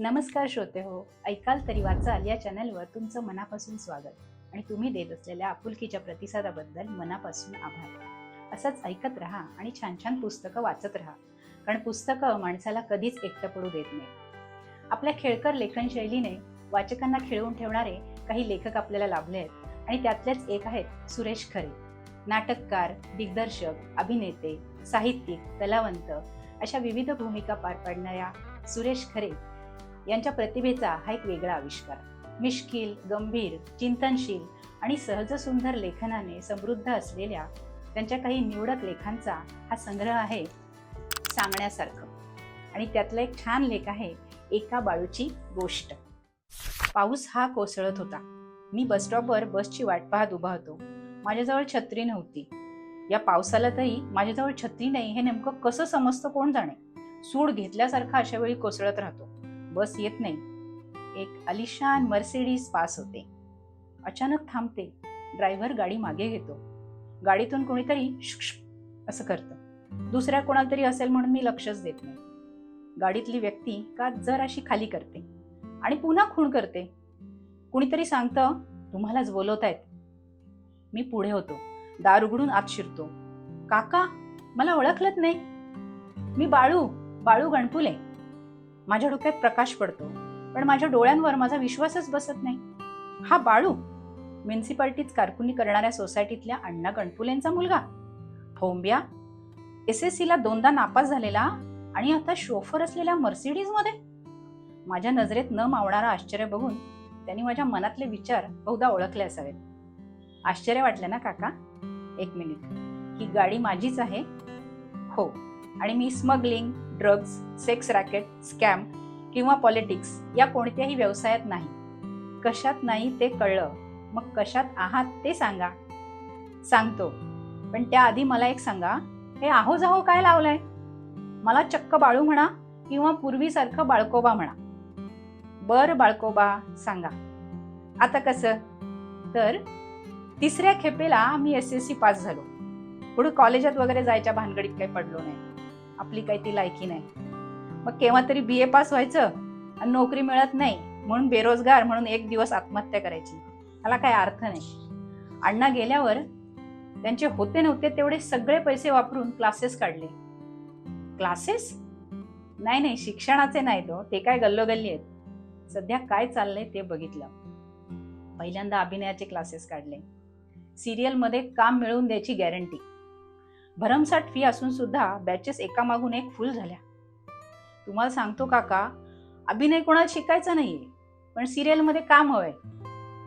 नमस्कार श्रोते हो ऐकाल तरी वाचाल या चॅनलवर तुमचं मनापासून स्वागत. आणि तुम्ही देत असलेल्या आपुलकीच्या प्रतिसादाबद्दल मनापासून आभार. असंच ऐकत राहा आणि छान छान पुस्तकं वाचत राहा कारण पुस्तकं माणसाला कधीच एकटं पडू देत नाही आपल्या खेळकर लेखन शैलीने वाचकांना खिळवून ठेवणारे काही लेखक आपल्याला लाभले आहेत आणि त्यातलेच एक आहेत सुरेश खरे. नाटककार दिग्दर्शक अभिनेते साहित्यिक कलावंत अशा विविध भूमिका पार पाडणाऱ्या सुरेश खरे यांच्या प्रतिभेचा हा एक वेगळा आविष्कार. मिश्किल गंभीर चिंतनशील आणि सहज सुंदर लेखनाने समृद्ध असलेल्या त्यांच्या काही निवडक लेखांचा हा संग्रह आहे सांगण्यासारखं. आणि त्यातला एक छान लेख आहे एका बाळूची गोष्ट. पाऊस हा कोसळत होता. मी बसस्टॉपवर बसची वाट पाहत उभा होतो. माझ्याजवळ छत्री नव्हती. या पावसाला तरी माझ्याजवळ छत्री नाही हे नेमकं कसं समजतं कोण जाणे? सूड घेतल्यासारखा अशा वेळी कोसळत राहतो. बस येत नाही. एक अलिशान मर्सिडीज पास होते. अचानक थांबते. ड्रायव्हर गाडी मागे घेतो. गाडीतून कोणीतरी असं करतं. दुसऱ्या कोणाला तरी असेल म्हणून मी लक्षच देत नाही. गाडीतली व्यक्ती का जर अशी खाली करते आणि पुन्हा खूण करते? कुणीतरी सांगतं तुम्हालाच बोलवतायत. मी पुढे होतो. दार उघडून आत शिरतो. काका मला ओळखलत नाही. मी बाळू बाळू गणपुले. माझ्या डोक्यात प्रकाश पडतो. पण माझ्या डोळ्यांवर माझा विश्वासच बसत नाही. हा बाळू म्युन्सिपाल्टीत कारकुनी करणाऱ्या सोसायटीतल्या अण्णा गणपुलेंचा मुलगा. हो, भोंब्या एस एस सीला दोनदा नापास झालेला आणि आता शोफर असलेल्या मर्सिडीजमध्ये. माझ्या नजरेत न मावणारा आश्चर्य बघून त्यांनी माझ्या मनातले विचार बहुधा ओळखले असावेत. आश्चर्य वाटलं ना काका? एक मिनिट. ही गाडी माझीच आहे. हो. आणि मी smuggling drugs sex racket scam किंवा पॉलिटिक्स या कोणत्याही व्यवसायात नाही. कशात नाही ते कळलं. मग कशात आहात ते सांगा. सांगतो. पण त्याआधी मला एक सांगा. हे आहो जाहो काय लावलंय? मला चक्क बाळू म्हणा किंवा पूर्वीसारखं बाळकोबा म्हणा. बर बाळकोबा सांगा. आता कसं? तर तिसऱ्या खेपेला मी एस एस सी पास झालो. पुढे कॉलेजात वगैरे जायच्या भानगडीत काही पडलो नाही. आपली काही ती लायकी नाही. मग केव्हा तरी बी ए पास व्हायचं आणि नोकरी मिळत नाही म्हणून बेरोजगार म्हणून एक दिवस आत्महत्या करायची. त्याला काही अर्थ नाही. अण्णा गेल्यावर त्यांचे होते नव्हते तेवढे सगळे पैसे वापरून क्लासेस काढले. क्लासेस नाही नाही शिक्षणाचे नाही तो हो. ते काय गल्लोगल्ली आहेत. सध्या काय चाललंय ते बघितलं. पहिल्यांदा अभिनयाचे क्लासेस काढले. सिरियलमध्ये काम मिळवून द्यायची गॅरंटी भरमसाठ फी असून सुद्धा बॅचेस एकामागून एक फुल झाल्या. तुम्हाला सांगतो काका अभिनय कोणाला शिकायचा नाहीये पण सिरियलमध्ये काम हवंय.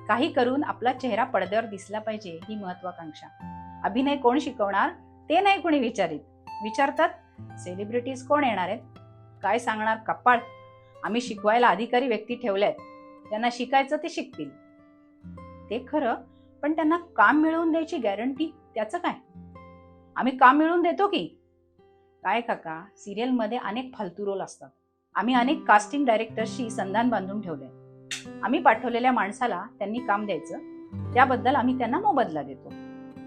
काही करून आपला चेहरा पडद्यावर दिसला पाहिजे ही महत्वाकांक्षा. अभिनय कोण शिकवणार ते नाही कोणी विचारित. विचारतात सेलिब्रिटीज कोण येणार आहेत? काय सांगणार कपाळ? आम्ही शिकवायला अधिकारी व्यक्ती ठेवल्यात. त्यांना शिकायचं ते शिकतील. ते खरं पण त्यांना काम मिळवून द्यायची गॅरंटी त्याचं काय? आम्ही काम मिळवून देतो की? काय काका सिरियलमध्ये अनेक फालतू रोल असतात. आम्ही अनेक कास्टिंग डायरेक्टर्सशी संधान बांधून ठेवले आम्ही पाठवलेल्या माणसाला त्यांनी काम द्यायचं त्याबद्दल आम्ही त्यांना मोबदला देतो.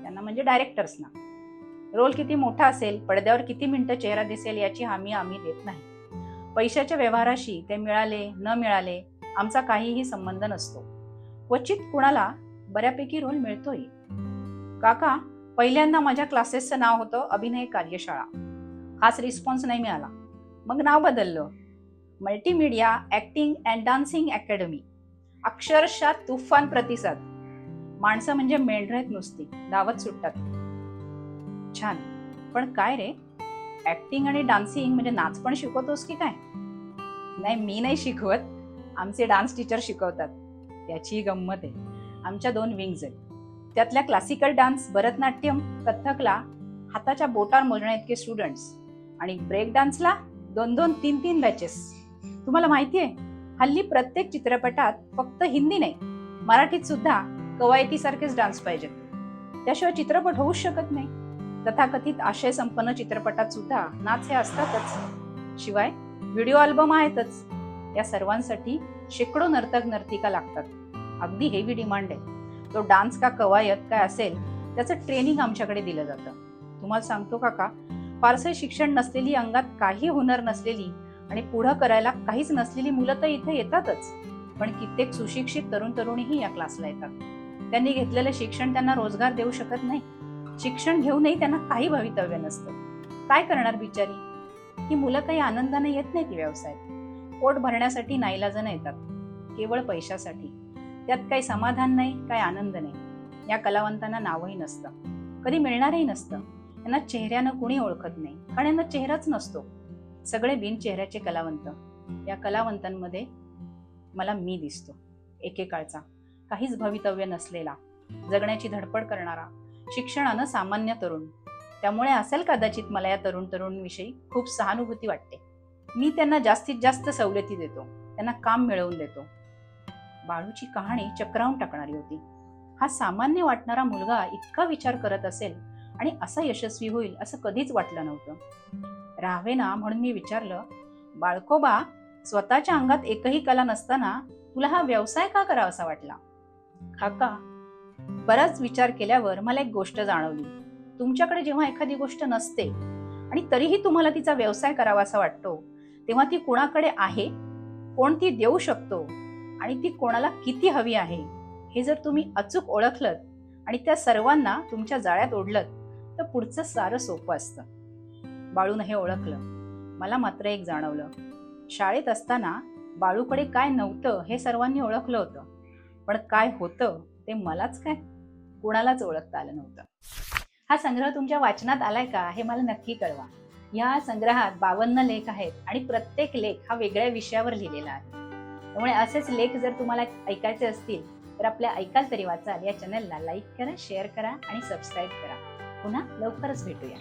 त्यांना म्हणजे डायरेक्टर्सना. रोल किती मोठा असेल पडद्यावर किती मिनिटं चेहरा दिसेल याची हमी आम्ही देत नाही. पैशाच्या व्यवहाराशी ते मिळाले न मिळाले आमचा काहीही संबंध नसतो. क्वचित कुणाला बऱ्यापैकी रोल मिळतोय. काका पहिल्यांदा माझ्या क्लासेसचं नाव होतं अभिनय कार्यशाळा. खास रिस्पॉन्स नाही मिळाला. मग नाव बदललं. Multimedia acting and dancing academy अक्षरशः तुफान प्रतिसाद. माणसं म्हणजे मेंढरेत नुसती. धावत सुटतात. छान. पण काय रे? ऍक्टिंग आणि डान्सिंग म्हणजे नाच पण शिकवतोस की काय? नाही मी नाही शिकवत. आमचे डान्स टीचर शिकवतात. त्याची गंमत आहे. आमच्या दोन विंग्ज आहेत. त्यातल्या क्लासिकल डान्स भरतनाट्यम कथ्थकला हाताच्या बोटार मोजण्या इतके स्टुडंट्स आणि ब्रेक डान्सला दोन दोन तीन तीन बॅचेस तुम्हाला माहिती आहे हल्ली प्रत्येक चित्रपटात फक्त हिंदी नाही मराठीत सुद्धा कवायतीसारखेच डान्स पाहिजेत. त्याशिवाय चित्रपट होऊच शकत नाही. तथाकथित आशय संपन्न चित्रपटात सुद्धा नाच हे असतातच. शिवाय व्हिडिओ अल्बम आहेतच. या सर्वांसाठी शेकडो नर्तक नर्तिका लागतात. अगदी हेवी डिमांड आहे. तो डान्स का कवायत काय असेल त्याचं ट्रेनिंग आमच्याकडे दिलं जातं. तुम्हाला सांगतो काका फारसं शिक्षण नसलेली अंगात काही हुनर नसलेली आणि पुढं करायला काहीच नसलेली मुलं तर इथे येतातच. पण कित्येक सुशिक्षित तरुण तरुणीही या क्लासला येतात. त्यांनी घेतलेलं शिक्षण त्यांना रोजगार देऊ शकत नाही. शिक्षण घेऊनही त्यांना काही भवितव्य नसतं. काय करणार बिचारी? ही मुलं काही आनंदाने येत नाही ती व्यवसायात. पोट भरण्यासाठी नाईलाजानं येतात. केवळ पैशासाठी. त्यात काही समाधान नाही काही आनंद नाही. या कलावंतांना नावही नसतं. कधी मिळणारही नसतं. यांना चेहऱ्यानं कुणी ओळखत नाही. कारण यांना चेहराच नसतो. सगळे बिन चेहऱ्याचे कलावंत. या कलावंतांमध्ये मला मी दिसतो. एकेकाळचा. काहीच भवितव्य नसलेला. जगण्याची धडपड करणारा. शिक्षणानं सामान्य तरुण. त्यामुळे असेल कदाचित मला या तरुण तरुणविषयी खूप सहानुभूती वाटते. मी त्यांना जास्तीत जास्त सवलती देतो. त्यांना काम मिळवून देतो. बाळूची कहाणी चक्रावून टाकणारी होती. हा सामान्य वाटणारा मुलगा इतका विचार करत असेल आणि असा यशस्वी होईल असं कधीच वाटलं नव्हतं. राहावेना म्हणून मी विचारलं बाळकोबा स्वतःच्या अंगात एकही कला नसताना तुला हा व्यवसाय का करावासा वाटला? काका बराच विचार केल्यावर मला एक गोष्ट जाणवली. तुमच्याकडे जेव्हा एखादी गोष्ट नसते आणि तरीही तुम्हाला तिचा व्यवसाय करावासा वाटतो तेव्हा ती कुणाकडे आहे? कोण ती देऊ शकतो? आणि ती कोणाला किती हवी आहे हे जर तुम्ही अचूक ओळखलत आणि त्या सर्वांना तुमच्या जाळ्यात ओढलत तर पुढचं सारं सोपं असतं. बाळून हे ओळखलं. मला मात्र एक जाणवलं. शाळेत असताना बाळूकडे काय नव्हतं हे सर्वांनी ओळखलं होतं. पण काय होतं ते मलाच काय? कुणालाच ओळखता आलं नव्हतं. हा संग्रह तुमच्या वाचनात आलाय का? हे मला नक्की कळवा. या संग्रहात बावन्न लेख आहेत आणि प्रत्येक लेख हा वेगळ्या विषयावर लिहिलेला आहे. त्यामुळे असेच लेख जर तुम्हाला ऐकायचे असतील तर आपल्या ऐकाल तरी वाचाल या चॅनलला लाईक करा शेअर करा आणि सबस्क्राईब करा. पुन्हा लवकरच भेटूया.